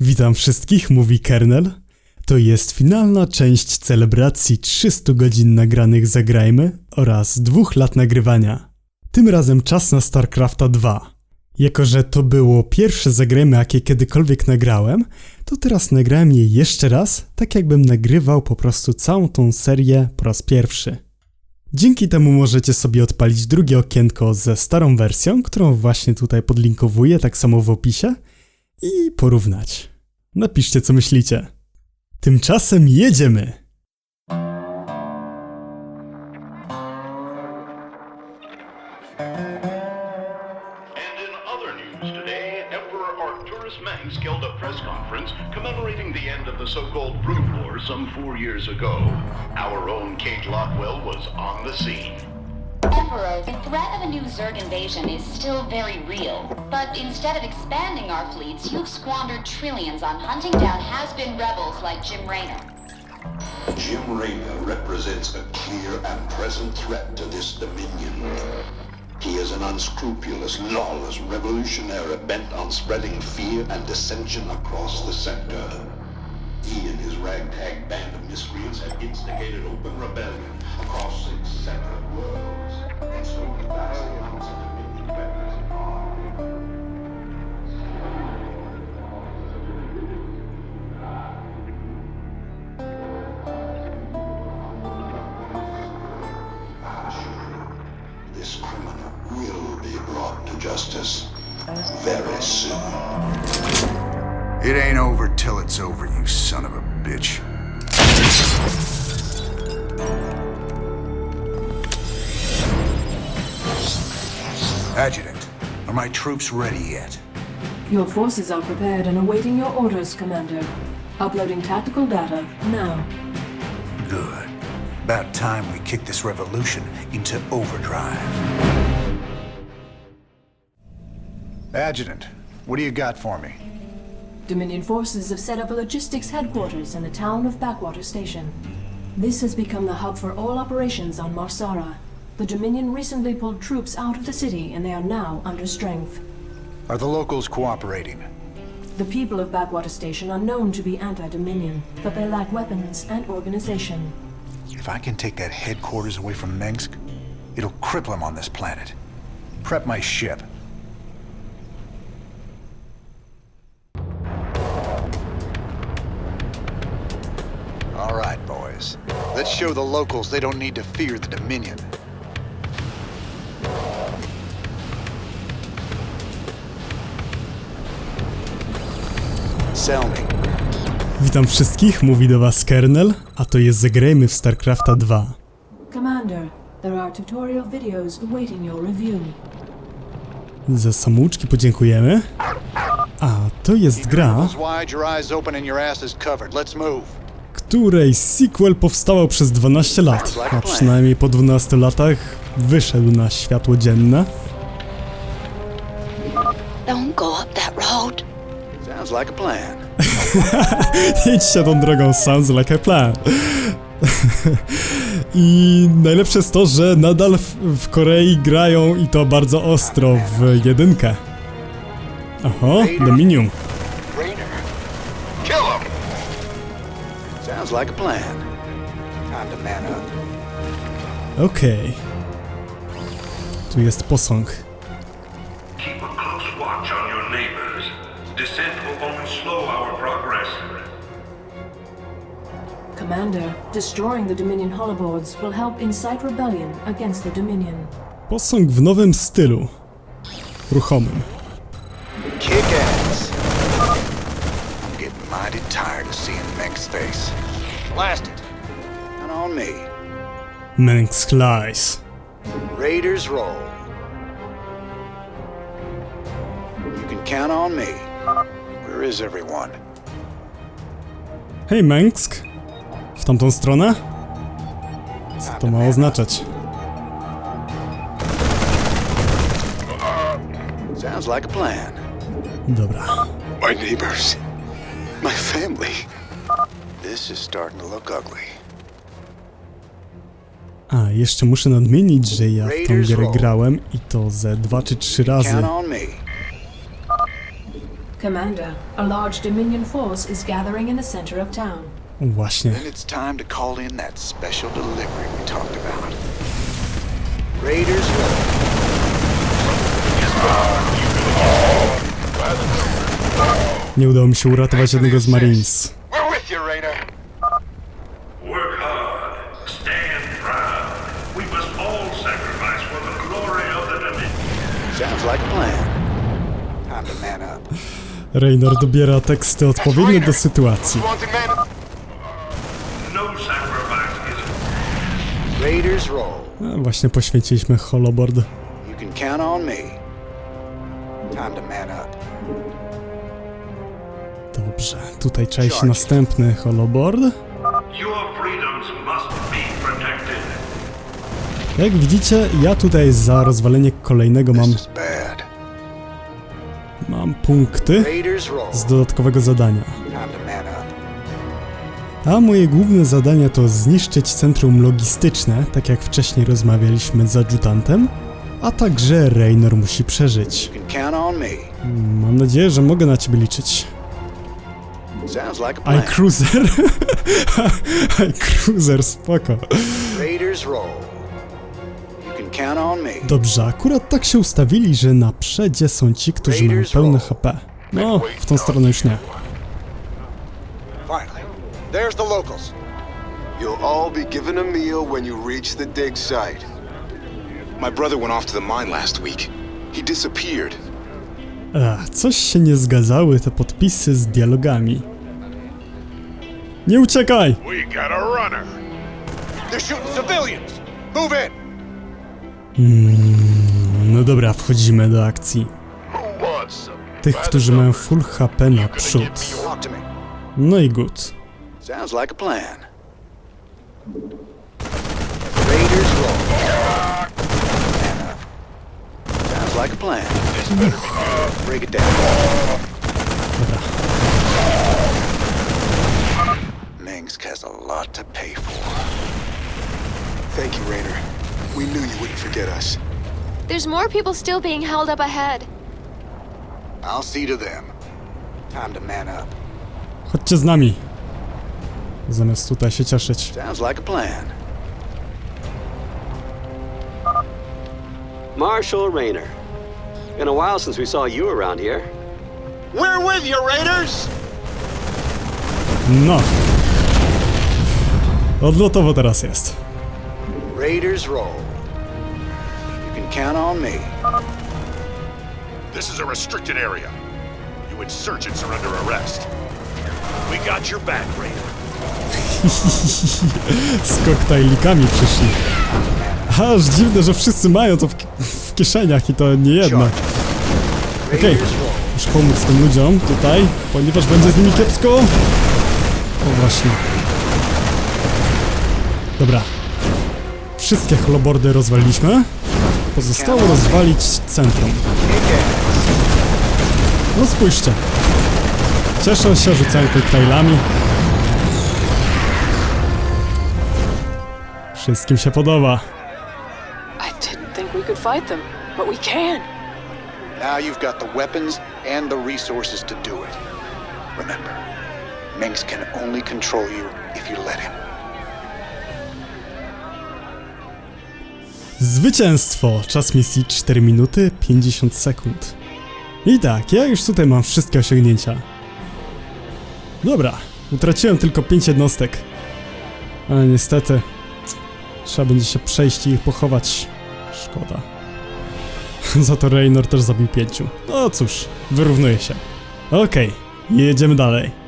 Witam wszystkich, mówi Kernel. To jest finalna część celebracji 300 godzin nagranych Zagrajmy oraz dwóch lat nagrywania. Tym razem czas na StarCrafta 2. Jako, że to było pierwsze Zagrajmy, jakie kiedykolwiek nagrałem, to teraz nagrałem je jeszcze raz, tak jakbym nagrywał po prostu całą tą serię po raz pierwszy. Dzięki temu możecie sobie odpalić drugie okienko ze starą wersją, którą właśnie tutaj podlinkowuję, tak samo w opisie, i porównać. Napiszcie, co myślicie. Tymczasem jedziemy! Some four years ago. Our own Kate Lockwell was on the scene. The threat of a new Zerg invasion is still very real. But instead of expanding our fleets, you've squandered trillions on hunting down has-been rebels like Jim Raynor. Jim Raynor represents a clear and present threat to this dominion. He is an unscrupulous, lawless revolutionary bent on spreading fear and dissension across the sector. Ragtag band of miscreants had instigated open rebellion across six separate worlds. And stolen vast amounts of It ain't over till it's over, you son of a bitch. Adjutant, are my troops ready yet? Your forces are prepared and awaiting your orders, Commander. Uploading tactical data now. Good. About time we kick this revolution into overdrive. Adjutant, what do you got for me? Dominion forces have set up a logistics headquarters in the town of Backwater Station. This has become the hub for all operations on Marsara. The Dominion recently pulled troops out of the city and they are now under strength. Are the locals cooperating? The people of Backwater Station are known to be anti-Dominion, but they lack weapons and organization. If I can take that headquarters away from Minsk, it'll cripple him on this planet. Prep my ship. Show the locals they don't need to fear the Dominion. Sell me. Witam wszystkich, mówi do was Kernel, a to jest Zagrajmy w StarCrafta 2. Commander, there are tutorial videos awaiting your review. Za samouczki podziękujemy. A to jest gra, wide, your eyes open, and your ass is covered. Let's move. Której sequel powstawał przez 12 lat, a przynajmniej po 12 latach wyszedł na światło dzienne. Don't go up that road. Sounds like a plan. Idźcie tą drogą, sounds like a plan. I najlepsze jest to, że nadal w, w Korei grają i to bardzo ostro w jedynkę. Oho, Dominium. Sounds like a plan. Time to man up. Okej. Tu jest posąg. Keep a close watch on your neighbors. Descent will only slow our progress. Commander, destroying the Dominion holoboards will help incite rebellion against the Dominion. Posąg w nowym stylu. Ruchomym. Face. Blast it. And on me. Manx Lies. Raiders roll. You can count on me. Where is everyone? Hej Mengsk. W tamtą stronę? Co to ma oznaczać? Sounds like a plan. Dobra. My neighbors. My family. This is starting to look ugly. A, jeszcze muszę nadmienić, że ja w tą grę grałem i to ze dwa czy trzy razy. Commander, a large Dominion force is gathering in the center of town. Właśnie. Then it's time to call in that special delivery we talked about. Raiders. Nie udało mi się uratować jednego z Marines. We're with you, Raider. Work hard. Stand proud. We must all sacrifice for the glory of the Dominion. Sounds like a plan. Time to man up. Raynor dobiera teksty odpowiednie do sytuacji. No Właśnie poświęciliśmy holoboard. You can count on me. Time to man up. Dobrze, tutaj cześć następny protected. Jak widzicie, ja tutaj za rozwalenie kolejnego mam, punkty z dodatkowego zadania. A moje główne zadania to zniszczyć centrum logistyczne, tak jak wcześniej rozmawialiśmy z adjutantem, a także Raynor musi przeżyć. Mam nadzieję, że mogę na ciebie liczyć. A plan. iCruiser? iCruiser, spoko. Dobrze, akurat tak się ustawili, że na przedzie są ci, którzy mają pełne HP. No, w tą stronę już nie. There's the locals. You'll all be given a meal when you reach the dig site. My brother went off to the mine last week. He disappeared. Ech, coś się nie zgadzały te podpisy z dialogami. Nie uciekaj! We got a runner. They're shooting civilians. Move in. No dobra, wchodzimy do akcji. Tych, którzy mają full HP to me. No i good. Sounds like a plan. Raiders roll. Man up. Sounds like a plan. Break it down. Minsk has a lot to pay for. Thank you, Rainer. We knew you wouldn't forget us. There's more people still being held up ahead. I'll see to them. Time to man up. Chodźcie z nami. Zamiast tutaj się cieszyć. Sounds like a plan. Marshal Rayner. Been a while since we saw you around here. We're with you, Raiders! No. Odlotowo teraz jest. Raiders roll. You can count on me. This is a restricted area. You insurgents are under arrest. We got your back, Raider. Z koktajlikami przyszli. Aż dziwne, że wszyscy mają to w, w kieszeniach i to nie jedna. Okej, roll. muszę pomóc tym ludziom tutaj, ponieważ będzie z nimi kiepsko. O właśnie. Dobra. Wszystkie holobordy rozwaliliśmy. Pozostało rozwalić centrum. No spójrzcie. Cieszą się, rzucają koktajlami. Wszystkim się podoba. I didn't think we could fight them, but we can. Now you've got the weapons and the resources to do it. Remember, Minx can only control you if you let him. Zwycięstwo! Czas misji 4 minuty 50 sekund. I tak, ja już tutaj mam wszystkie osiągnięcia. Dobra, utraciłem tylko 5 jednostek. Ale niestety, trzeba będzie się przejść i ich pochować. Szkoda. Za to Raynor też zabił pięciu. No cóż, wyrównuje się. Okej, jedziemy dalej.